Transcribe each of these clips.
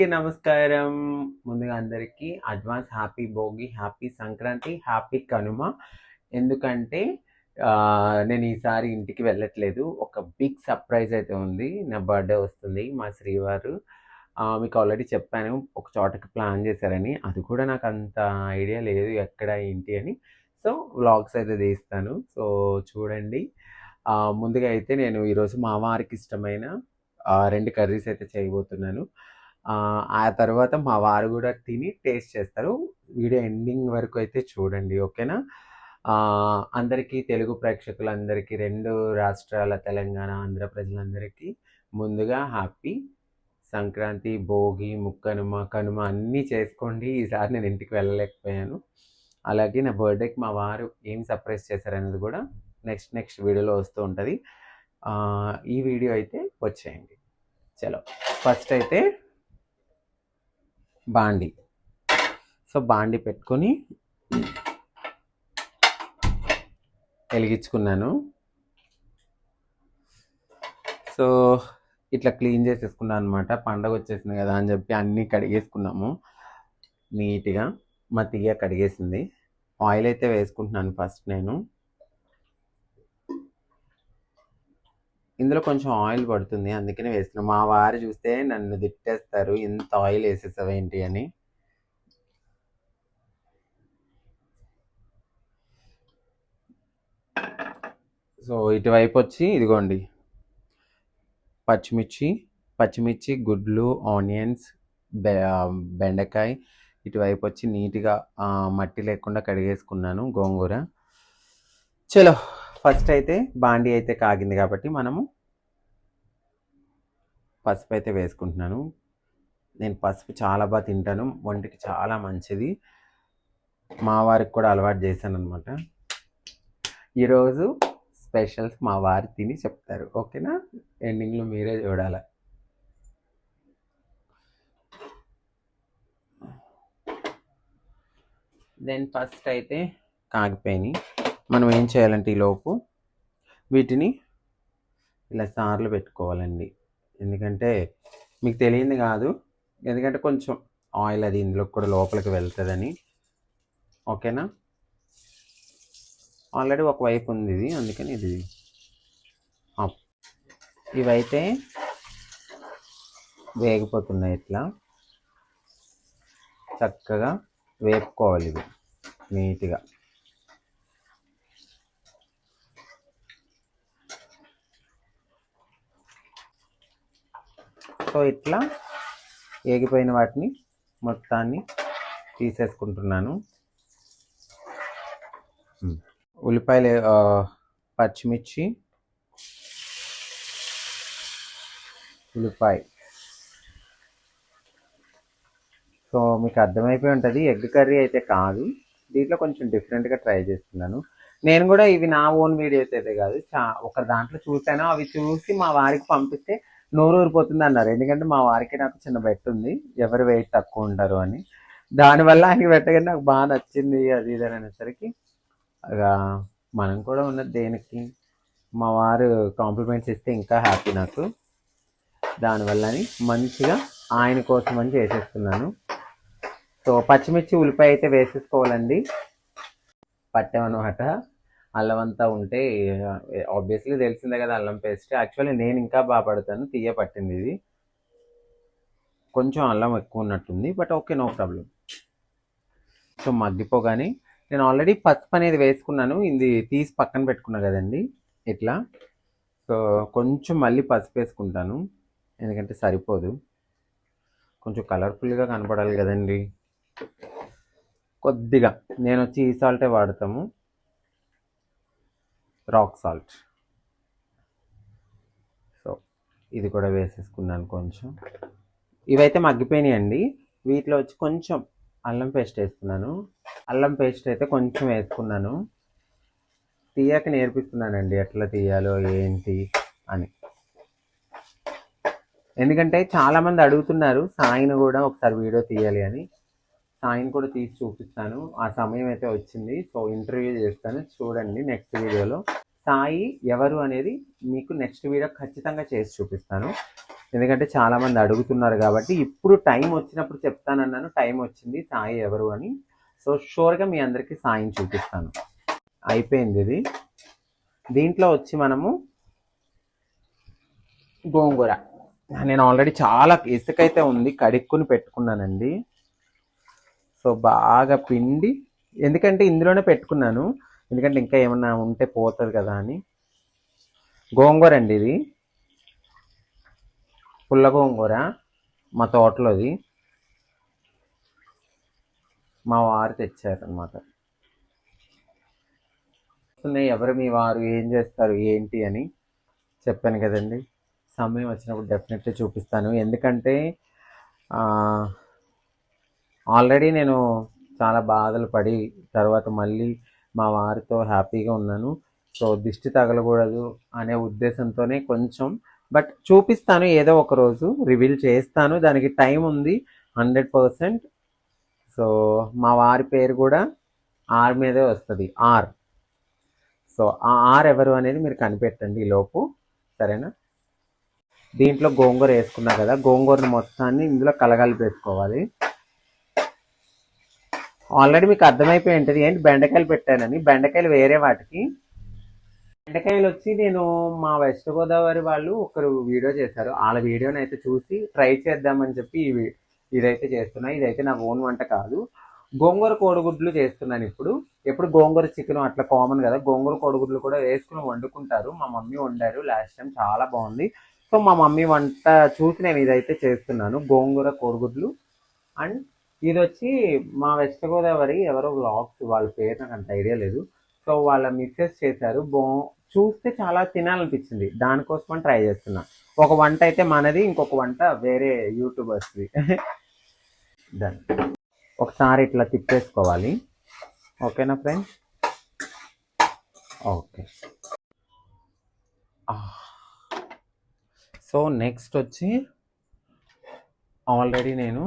అందరికీ నమస్కారం. ముందుగా అందరికీ advance happy Bhogi happy Sankranti happy Kanuma. ఎందుకంటే నేను ఈసారి ఇంటికి వెళ్ళట్లేదు. ఒక బిగ్ సర్ప్రైజ్ అయితే ఉంది. నా బర్త్డే వస్తుంది మా శ్రీవారు. మీకు ఆల్రెడీ చెప్పాను ఒక చోటకి ప్లాన్ చేశారని. అది కూడా నాకు అంత ఐడియా లేదు ఎక్కడ ఏంటి అని. సో వ్లాగ్స్ అయితే తీస్తాను. సో చూడండి. ముందుగా అయితే నేను ఈరోజు మా వారికి ఇష్టమైన రెండు కర్రీస్ అయితే చేయబోతున్నాను. ఆ, తర్వాత మా వారు కూడా తిని టేస్ట్ చేస్తారు. వీడియో ఎండింగ్ వరకు అయితే చూడండి ఓకేనా? అందరికీ తెలుగు ప్రేక్షకులందరికీ రెండు రాష్ట్రాల తెలంగాణ ఆంధ్ర ప్రజలందరికీ ముందుగా హ్యాపీ సంక్రాంతి భోగి ముక్కనుమ కనుమ అన్నీ చేసుకోండి. ఈసారి నేను ఇంటికి వెళ్ళలేకపోయాను. అలాగే నా బర్త్డేకి మా వారు ఏం సర్ప్రైజ్ చేశారనేది కూడా నెక్స్ట్ నెక్స్ట్ వీడియోలో వస్తూ ఉంటుంది. ఈ వీడియో అయితే వచ్చేయండి. చలో. ఫస్ట్ అయితే బాండి. సో బాండి పెట్టుకొని వెలిగించుకున్నాను. సో ఇట్లా క్లీన్ చేసేసుకున్నాను అనమాట పండగ వచ్చేసింది కదా అని చెప్పి అన్నీ కడిగేసుకున్నాము. నీట్గా. మా తీయ కడిగేసింది. ఆయిల్ అయితే వేసుకుంటున్నాను ఫస్ట్ నేను. ఇందులో కొంచెం ఆయిల్ పడుతుంది. అందుకనే వేస్తున్నాం. మా వారు చూస్తే నన్ను తిట్టేస్తారు. ఇంత ఆయిల్ వేసేసావేంటి అని. సో ఇటువైపు వచ్చి ఇదిగోండి. పచ్చిమిర్చి పచ్చిమిర్చి గుడ్లు ఆనియన్స్ బె బెండకాయ. ఇటువైపు వచ్చి నీట్గా మట్టి లేకుండా కడిగేసుకున్నాను గోంగూర. చలో. ఫస్ట్ అయితే బాండీ అయితే కాగింది కాబట్టి మనము పసుపు అయితే వేసుకుంటున్నాను. నేను పసుపు చాలా బాగా తింటాను. ఒంటికి చాలా మంచిది. మా వారికి కూడా అలవాటు చేశాను అనమాట ఈరోజు స్పెషల్స్ మా వారు తిని చెప్తారు. ఓకేనా? ఎండింగ్లో మీరే చూడాలి. దెన్ ఫస్ట్ అయితే కాగిపోయినాయి. మనం ఏం చేయాలంటే ఈ లోపు వీటిని ఇలా సార్లు పెట్టుకోవాలండి. ఎందుకంటే మీకు తెలియంది కాదు. ఎందుకంటే కొంచెం ఆయిల్ అది ఇందులో కూడా లోపలికి వెళ్తుందని. ఓకేనా? ఆల్రెడీ ఒక వైపు ఉంది ఇది. అందుకని ఇది ఇవైతే వేగిపోతున్నాయి ఇట్లా. చక్కగా వేపుకోవాలి ఇవి. నీట్గా. సో ఇట్లా ఏగిపోయిన వాటిని మొత్తాన్ని తీసేసుకుంటున్నాను. ఉల్లిపాయలు పచ్చిమిర్చి ఉల్లిపాయ. సో మీకు అర్థమైపోయి ఉంటుంది ఎగ్ కర్రీ అయితే కాదు. దీంట్లో కొంచెం డిఫరెంట్గా ట్రై చేస్తున్నాను. నేను కూడా ఇవి నా ఓన్ వీడియోస్ అయితే కాదు చా ఒక దాంట్లో చూసాను అవి చూసి మా వారికి పంపిస్తే నోరు ఊరిపోతుంది అన్నారు. ఎందుకంటే మా వారికి నాకు చిన్న బెట్ ఉంది. ఎవరు వెయిట్ తక్కువ ఉండరు అని. దానివల్ల ఆయనకి పెట్టగానే నాకు బాగా నచ్చింది అది ఇది అని అనేసరికి మనం కూడా ఉన్నది దేనికి మా వారు కాంప్లిమెంట్స్ ఇస్తే ఇంకా హ్యాపీ నాకు. దానివల్లని మంచిగా ఆయన కోసం అని చేసేస్తున్నాను. సో పచ్చిమిర్చి ఉల్లిపాయ అయితే వేసేసుకోవాలండి. పట్టామన్నమాట అల్లం అంతా ఉంటే ఆబ్వియస్లీ తెలిసిందే కదా అల్లం పేస్ట్ యాక్చువల్లీ నేను ఇంకా బాగా పడతాను తీయ పట్టింది ఇది. కొంచెం అల్లం ఎక్కువ ఉన్నట్టుంది but okay no problem so మగ్గిపోగానే నేను ఆల్రెడీ పసుపు అనేది వేసుకున్నాను. ఇది తీసి పక్కన పెట్టుకున్నా కదండి ఇట్లా. సో కొంచెం మళ్ళీ పసుపు వేసుకుంటాను ఎందుకంటే సరిపోదు. కొంచెం కలర్ఫుల్గా కనపడాలి కదండి. కొద్దిగా. నేను వచ్చి ఈ సాల్టే వాడతాము. రాక్ సాల్ట్ సో ఇది కూడా వేసేసుకున్నాను కొంచెం. ఇవైతే మగ్గిపోయినాయండి. వీటిలో వచ్చి కొంచెం అల్లం పేస్ట్ వేసుకున్నాను అల్లం పేస్ట్ అయితే కొంచెం వేసుకున్నాను. తీయక నేర్పిస్తున్నానండి ఎట్లా తీయాలో ఏంటి అని. ఎందుకంటే చాలామంది అడుగుతున్నారు సాయిని కూడా ఒకసారి వీడియో తీయాలి అని. సాయిని కూడా తీసి చూపిస్తాను. ఆ సమయం అయితే వచ్చింది. సో ఇంటర్వ్యూ చేస్తాను. చూడండి నెక్స్ట్ వీడియోలో సాయి ఎవరు అనేది మీకు నెక్స్ట్ వీడియో ఖచ్చితంగా చేసి చూపిస్తాను. ఎందుకంటే చాలామంది అడుగుతున్నారు కాబట్టి ఇప్పుడు టైం వచ్చినప్పుడు చెప్తానన్నాను. టైం వచ్చింది. సాయి ఎవరు అని. సో షూర్గా మీ అందరికీ సాయిని చూపిస్తాను. అయిపోయింది ఇది. దీంట్లో వచ్చి మనము గోంగూర. నేను ఆల్రెడీ చాలా ఇసుకైతే ఉంది. కడుక్కుని పెట్టుకున్నానండి. సో బాగా పిండి ఎందుకంటే ఇందులోనే పెట్టుకున్నాను. ఎందుకంటే ఇంకా ఏమన్నా ఉంటే పోతుంది కదా అని. గోంగూర అండి ఇది. పుల్ల గోంగూర మా తోటలోది. మా వారు తెచ్చారనమాట ఎవరు మీ వారు ఏం చేస్తారు ఏంటి అని చెప్పాను కదండి. సమయం వచ్చినప్పుడు డెఫినెట్లీ చూపిస్తాను. ఎందుకంటే ఆల్రెడీ నేను చాలా బాధలు పడి తర్వాత మళ్ళీ మా వారితో హ్యాపీగా ఉన్నాను. సో దిష్టి తగలకూడదు అనే ఉద్దేశంతోనే కొంచెం బట్ చూపిస్తాను ఏదో ఒక రోజు రివీల్ చేస్తాను. దానికి టైం ఉంది హండ్రెడ్ పర్సెంట్. సో మా వారి పేరు కూడా ఆర్ మీదే వస్తుంది ఆర్. సో ఆ ఆర్ ఎవరు అనేది మీరు కనిపెట్టండి ఈ లోపు సరేనా? దీంట్లో గోంగూర వేసుకున్నా కదా గోంగూరను మొత్తాన్ని ఇందులో కలగలిపేసుకోవాలి. ఆల్రెడీ మీకు అర్థమైపోయి ఉంటుంది. ఏంటి? బెండకాయలు పెట్టానని. బెండకాయలు వేరే వాటికి. బెండకాయలు వచ్చి నేను మా వెస్ట్ గోదావరి వాళ్ళు ఒకరు వీడియో చేశారు. వాళ్ళ వీడియోని అయితే చూసి ట్రై చేద్దామని చెప్పి ఇవి ఇదైతే చేస్తున్నా. ఇదైతే నా ఓన్ వంట కాదు. గోంగూర కోడిగుడ్లు చేస్తున్నాను ఇప్పుడు. ఎప్పుడు గోంగూర చికెన్ అట్లా కామన్ కదా. గోంగూర కోడిగుడ్లు కూడా వేసుకుని వండుకుంటారు. మా మమ్మీ వండారు. లాస్ట్ టైం చాలా బాగుంది. సో మా మమ్మీ వంట చూసి నేను ఇదైతే చేస్తున్నాను. గోంగూర కోడిగుడ్లు అండ్ ఇది వచ్చి మా వెస్ట్ గోదావరి ఎవరో వ్లాగ్స్ వాళ్ళ పేరు నాకు అంత ఐడియా లేదు. సో వాళ్ళ మిస్సెస్ చేశారు. బో చూస్తే చాలా తినాలనిపించింది. దానికోసం ట్రై చేస్తున్నా. ఒక వంట అయితే మనది ఇంకొక వంట వేరే యూట్యూబర్స్ది. డన్ ఒకసారి ఇట్లా తిప్పేసుకోవాలి. ఓకేనా ఫ్రెండ్స్ ఓకే. సో నెక్స్ట్ వచ్చి ఆల్రెడీ నేను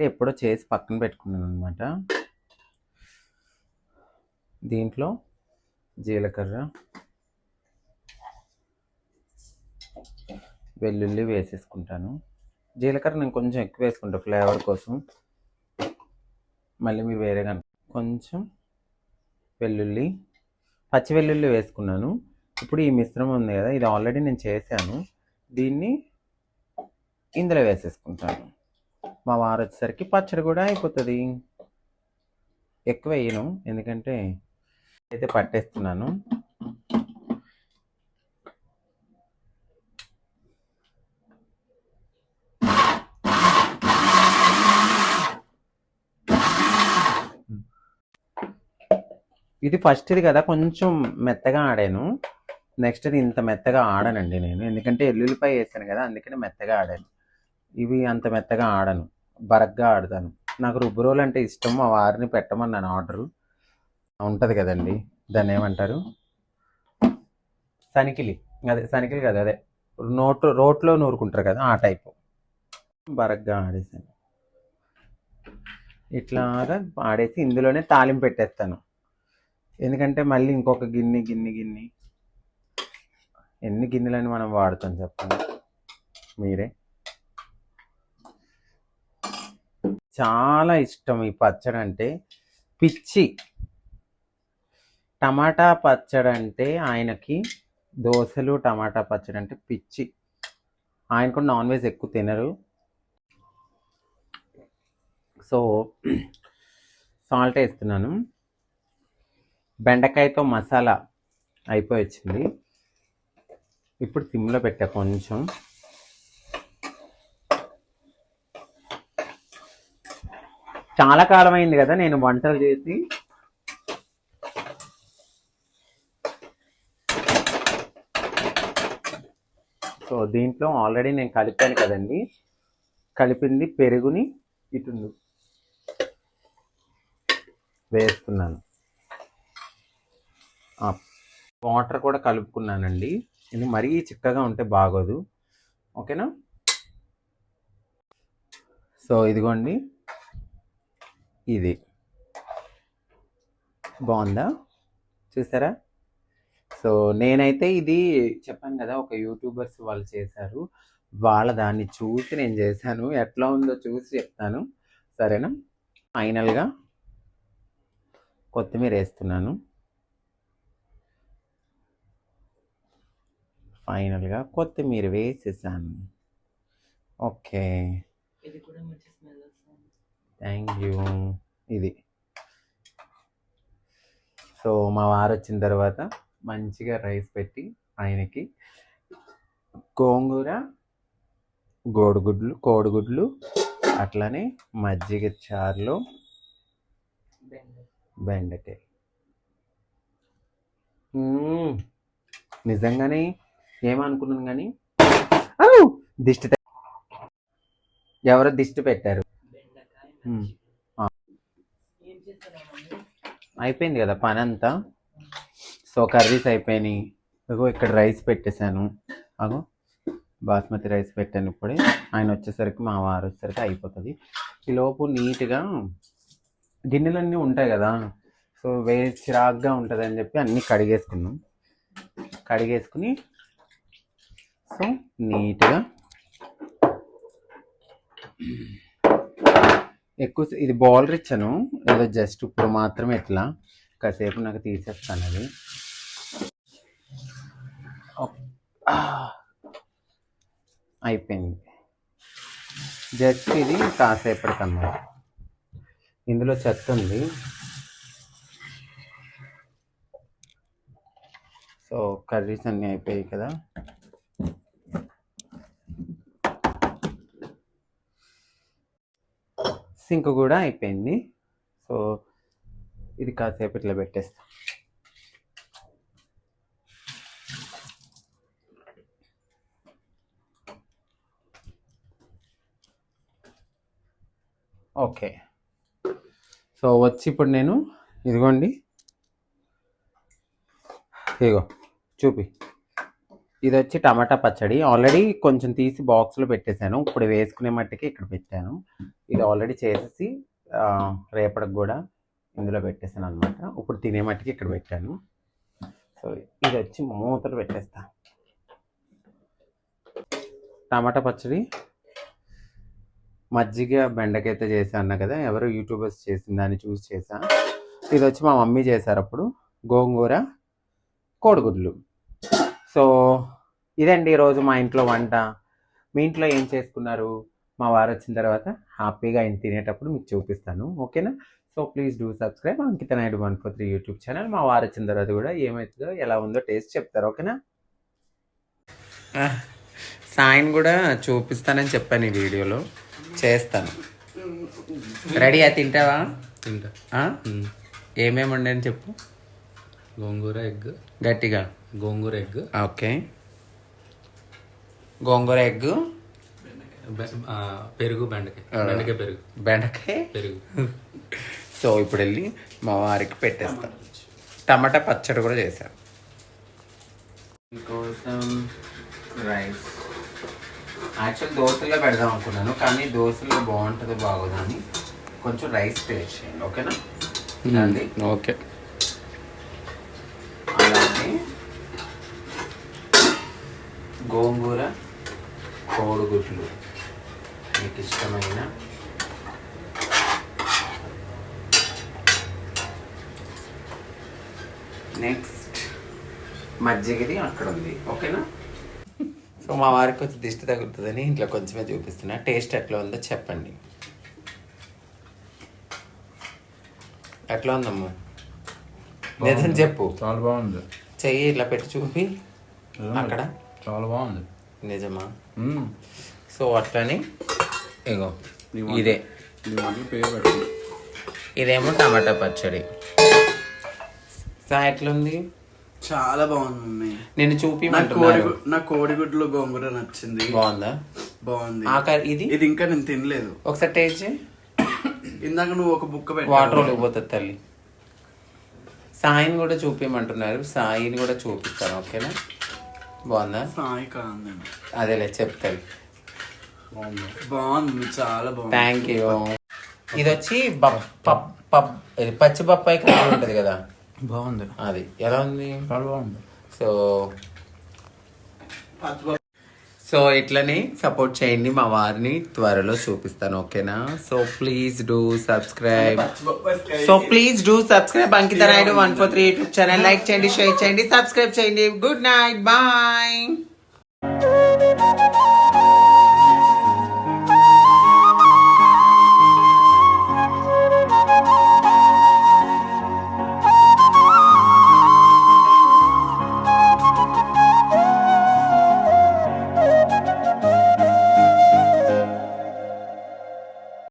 ఎప్పుడో చేసి పక్కన పెట్టుకున్నాను అనమాట దీంట్లో జీలకర్ర వెల్లుల్లి వేసేసుకుంటాను. జీలకర్ర నేను కొంచెం ఎక్కువ వేసుకుంటాను ఫ్లేవర్ కోసం. మళ్ళీ మీరు వేరే కొంచెం వెల్లుల్లి పచ్చి వెల్లుల్లి వేసుకున్నాను. ఇప్పుడు ఈ మిశ్రమం ఉంది కదా ఇది ఆల్రెడీ నేను చేశాను. దీన్ని ఇందులో వేసేసుకుంటాను. మా వారు వచ్చేసరికి పచ్చడి కూడా అయిపోతుంది. ఎక్కువ వేయను ఎందుకంటే అయితే పట్టేస్తున్నాను. ఇది ఫస్ట్ ఇది కదా కొంచెం మెత్తగా ఆడాను. నెక్స్ట్ ఇది ఇంత మెత్తగా ఆడనండి నేను ఎందుకంటే ఎల్లుల్లిపాయ వేసాను కదా అందుకని మెత్తగా ఆడాను. ఇవి అంత మెత్తగా ఆడను. బరగ్గా ఆడతాను. నాకు రుబ్బు రోలు అంటే ఇష్టం. మా వారిని పెట్టమన్నాను ఆర్డరు. ఉంటుంది కదండి. దాన్ని ఏమంటారు? సనికిలి. అదే సనికిలి కదా అదే. నోట్ రోట్లో నూరుకుంటారు కదా ఆ టైపు. బరగ్గా ఆడేసాను ఇట్లాగా ఆడేసి ఇందులోనే తాలింపు పెట్టేస్తాను. ఎందుకంటే మళ్ళీ ఇంకొక గిన్నె గిన్నె గిన్నె. ఎన్ని గిన్నెలని మనం వాడుతాం చెప్పండి? మీరే. చాలా ఇష్టం ఈ పచ్చడి అంటే పిచ్చి. టమాటా పచ్చడి అంటే ఆయనకి దోశలు టమాటా పచ్చడి అంటే పిచ్చి. ఆయన కూడా నాన్ వెజ్ ఎక్కువ తినరు. సో సాల్ట్ వేస్తున్నాను. బెండకాయతో మసాలా అయిపోయి వచ్చింది. ఇప్పుడు సిమ్లో పెట్టా కొంచెం. చాలా కాలం అయింది కదా నేను వంటలు చేసి. సో దీంట్లో ఆల్రెడీ నేను కలిపాను కదండి. కలిపింది పెరుగుని ఇటు వేస్తున్నాను. వాటర్ కూడా కలుపుకున్నానండి. ఇది మరీ చిక్కగా ఉంటే బాగోదు. ఓకేనా? సో ఇదిగోండి. ఇది. బాగుందా? చూసారా? సో నేనైతే ఇది చెప్పాను కదా ఒక యూట్యూబర్స్ వాళ్ళు చేశారు. వాళ్ళ దాన్ని చూసి నేను చేశాను. ఎట్లా ఉందో చూసి చెప్తాను. సరేనా? ఫైనల్గా కొత్తిమీర వేస్తున్నాను. ఫైనల్గా కొత్తిమీర వేసేసాను. ఓకే. ఇది కూడా మంచి స్మెల్ థ్యాంక్ యూ ఇది. సో మా వారు వచ్చిన తర్వాత మంచిగా రైస్ పెట్టి ఆయనకి గోంగూర గోడుగుడ్లు కోడిగుడ్లు అట్లానే మజ్జిగ చారులో బెండ బెండకాయ. నిజంగానే ఏమనుకున్నాను కానీ! దిష్టి ఎవరో దిష్టి పెట్టారు. అయిపోయింది కదా పని అంతా సో కర్రీస్ అయిపోయినాయి. అగో ఇక్కడ రైస్ పెట్టేశాను. అగో బాస్మతి రైస్ పెట్టాను ఇప్పుడే. ఆయన వచ్చేసరికి మా వారు వచ్చేసరికి అయిపోతుంది. ఈ లోపు నీట్గా గిన్నెలన్నీ ఉంటాయి కదా. సో వే చిరాగ్గా ఉంటుంది అని చెప్పి అన్నీ కడిగేసుకున్నాం. కడిగేసుకుని సో నీట్గా ఎక్కువ ఇది బౌలర్ ఇచ్చాను. ఏదో జస్ట్ ఇప్పుడు మాత్రమే ఇట్లా. కాసేపు నాకు తీసేస్తాను అది. అయిపోయింది. జస్ట్ ఇది కాసేపటికి ఇందులో చెత్త ఉంది. సో కర్రీస్ అన్నీ అయిపోయాయి కదా. సింక్ కూడా అయిపోయింది. సో ఇది కాసేపు ఇట్లా పెట్టేస్తాం. ఓకే. సో వచ్చి ఇప్పుడు నేను ఇదిగోండి. ఇదిగో చూపి. ఇది వచ్చి టమాటా పచ్చడి. ఆల్రెడీ కొంచెం తీసి బాక్స్లో పెట్టేశాను. ఇప్పుడు వేసుకునే మట్టికి ఇక్కడ పెట్టాను. ఇది ఆల్రెడీ చేసేసి రేపటికి కూడా ఇందులో పెట్టేసాను అనమాట ఇప్పుడు తినే మట్టికి ఇక్కడ పెట్టాను. సో ఇది వచ్చి మూతలు పెట్టేస్తా. టమాటా పచ్చడి. మజ్జిగ బెండకైతే చేశా అన్న కదా. ఎవరో యూట్యూబర్స్ చేసిన దాన్ని చూసి చేశా. ఇది వచ్చి మా మమ్మీ చేశారు అప్పుడు. గోంగూర కోడిగుడ్లు. సో ఇదండి ఈరోజు మా ఇంట్లో వంట. మీ ఇంట్లో ఏం చేసుకున్నారు? మా వారు వచ్చిన తర్వాత హ్యాపీగా ఆయన తినేటప్పుడు మీకు చూపిస్తాను. ఓకేనా? So please do subscribe Ankita Naidu one four three YouTube channel. మా వారు వచ్చిన తర్వాత కూడా ఏమవుతుందో ఎలా ఉందో టేస్ట్ చెప్తారు. ఓకేనా? సాయిన్ కూడా చూపిస్తానని చెప్పాను ఈ వీడియోలో. చేస్తాను. రెడీ అది తింటావా? తింటా. ఆ? ఏమేమి ఉండని చెప్పు. గోంగూర ఎగ్. గట్టిగా. గోంగూర ఎగ్. ఓకే. గోంగూర ఎగ్. పెరుగు బెండకాయ. బెండకాయ పెరుగు. బెండకాయ? పెరుగు. సో ఇప్పుడు వెళ్ళి మా వారికి పెట్టేస్తాం. టమాటా పచ్చడి కూడా చేశాను కోసం రైస్. యాక్చువల్ దోశలో పెడదాం అనుకున్నాను కానీ దోశలో బాగుంటుందో బాగోదు అని కొంచెం రైస్ టేస్ట్ చేయండి ఓకేనా? అండి ఓకే అలాగే గోంగూర కోడిగుడ్లు మీకు ఇష్టమైన నెక్స్ట్ మజ్జిగది అక్కడ ఉంది ఓకేనా? సో మా వారికి కొంచెం దిష్టి తగులుతుందని ఇంట్లో కొంచెమే చూపిస్తున్నా. టేస్ట్ ఎట్లా ఉందో చెప్పండి. ఎట్లా ఉందమ్మా? నిజం చెప్పు. చాలా బాగుంది. చెయ్యి ఇట్లా పెట్టి చూపి. అక్కడ. చాలా బాగుంది. నిజమా. సో అట్లని? ఇగో ఇదే. పెట్టి. ఇదేమో టమాటా పచ్చడి. సా ఎట్లుంది? చాలా బాగుంది. నేను కోడి నా కోడిగుడ్లు గోంగూర నచ్చింది. బాగుందా? బాగుంది. ఆఖరి ఇది? ఇది ఇంకా నేను తినలేదు. ఒకసారి టేస్ట్ ఇందాక నువ్వు ఒక బుక్క వాటర్ పెట్టావు పోతుంది తల్లి. సాయిని కూడా చూపించమంటున్నారు సాయిని కూడా చూపిస్తాను ఓకేనా? బాగుందా? సాయి అదేలే చెప్తాను. బాగుంది. చాలా బాగుంది. థ్యాంక్ యూ ఇది వచ్చి బప్- పప్- పప్- ఇది పచ్చి బొప్పాయి కర్రీ ఉంటుంది కదా? బాగుంది. అది. ఎలా ఉంది? చాలా బాగుంది. సో సో ఇట్లనే సపోర్ట్ చేయండి మా వారిని త్వరలో చూపిస్తాను ఓకేనా? So please do subscribe so please do subscribe Ankita Naidu one four three YouTube channel like చేయండి షేర్ చేయండి సబ్స్క్రైబ్ చేయండి. Good night bye